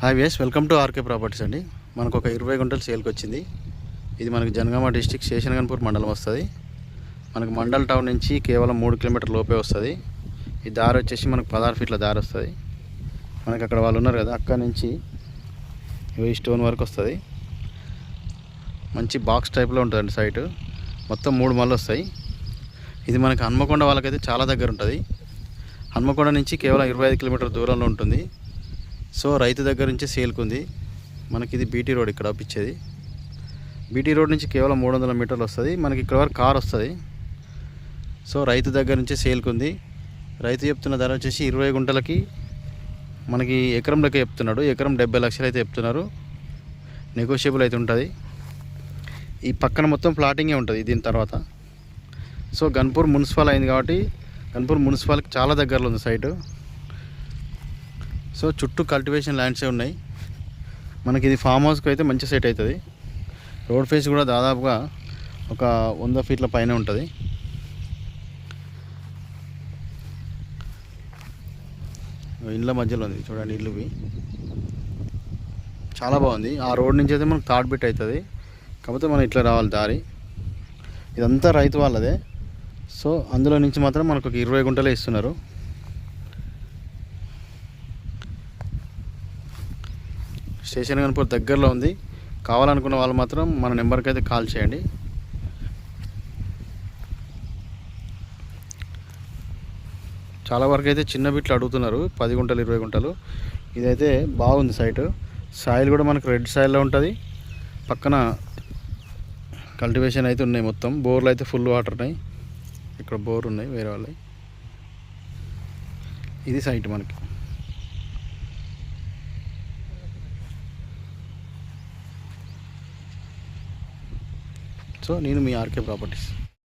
Hi వేస్ welcome to RK properties అండి. మనకు ఒక ఇరవై గుంటలు సేల్కి వచ్చింది ఇది మనకు జనగామ డిస్టిక్ శేషనగన్పూర్ మండలం వస్తుంది. మనకు మండల్ టౌన్ నుంచి కేవలం మూడు కిలోమీటర్ లోపే వస్తుంది. ఈ దారి వచ్చేసి మనకు పదహారు ఫీట్ల దారి వస్తుంది. మనకి అక్కడ వాళ్ళు ఉన్నారు కదా అక్కడ నుంచి ఇవి స్టోన్ వరకు వస్తుంది. మంచి బాక్స్ టైప్లో ఉంటుందండి సైటు. మొత్తం మూడు మళ్ళు వస్తాయి. ఇది మనకి హన్మకొండ వాళ్ళకైతే చాలా దగ్గర ఉంటుంది. హన్మకొండ నుంచి కేవలం ఇరవై ఐదు కిలోమీటర్ దూరంలో ఉంటుంది. సో రైతు దగ్గర నుంచి సేల్కుంది. మనకి ఇది బీటీ రోడ్ ఇక్కడ అప్పించేది బీటీ రోడ్ నుంచి కేవలం మూడు వందల మీటర్లు వస్తుంది. మనకి ఇక్కడ వరకు కార్ వస్తుంది. సో రైతు దగ్గర నుంచి సేల్కుంది. రైతు చెప్తున్న ధర వచ్చేసి ఇరవై గుంటలకి మనకి ఎకరం లెక్క చెప్తున్నాడు. ఎకరం డెబ్బై లక్షలు అయితే చెప్తున్నారు. నెగోషియబుల్ అయితే ఉంటుంది. ఈ పక్కన మొత్తం ప్లాటింగే ఉంటుంది దీని తర్వాత. సో గన్పూర్ మున్సిపల్ అయింది కాబట్టి గన్పూర్ మున్సిపాల్కి చాలా దగ్గరలో ఉంది సైటు. సో చుట్టూ కల్టివేషన్ ల్యాండ్సే ఉన్నాయి. మనకి ఇది ఫామ్ హౌస్కి అయితే మంచి సెట్ అవుతుంది. రోడ్ ఫేస్ కూడా దాదాపుగా ఒక వంద ఫీట్ల పైన ఉంటుంది. ఇండ్ల మధ్యలో ఉంది చూడండి ఇల్లువి చాలా బాగుంది. ఆ రోడ్ నుంచి అయితే మనకు థర్డ్ బిట్ అవుతుంది. కాకపోతే మనం ఇట్లా రావాలి దారి. ఇదంతా రైతు వాళ్ళదే. సో అందులో నుంచి మాత్రం మనకు ఒక ఇరవై గుంటలే ఇస్తున్నారు. స్టేషన్ కనుపూర్ దగ్గరలో ఉంది. కావాలనుకున్న వాళ్ళు మాత్రం మన నెంబర్కి అయితే కాల్ చేయండి. చాలా వరకు అయితే చిన్న బిట్లు అడుగుతున్నారు. పది గుంటలు ఇరవై గుంటలు. ఇదైతే బాగుంది సైటు. సాయిల్ కూడా మనకు రెడ్ సాయిల్లో ఉంటుంది. పక్కన కల్టివేషన్ అయితే ఉన్నాయి మొత్తం. బోర్లు అయితే ఫుల్ వాటర్ ఉన్నాయి. ఇక్కడ బోర్ ఉన్నాయి వేరే వాళ్ళవి. ఇది సైట్ మనకి. సో నేను మీ ఆర్కే ప్రాపర్టీస్.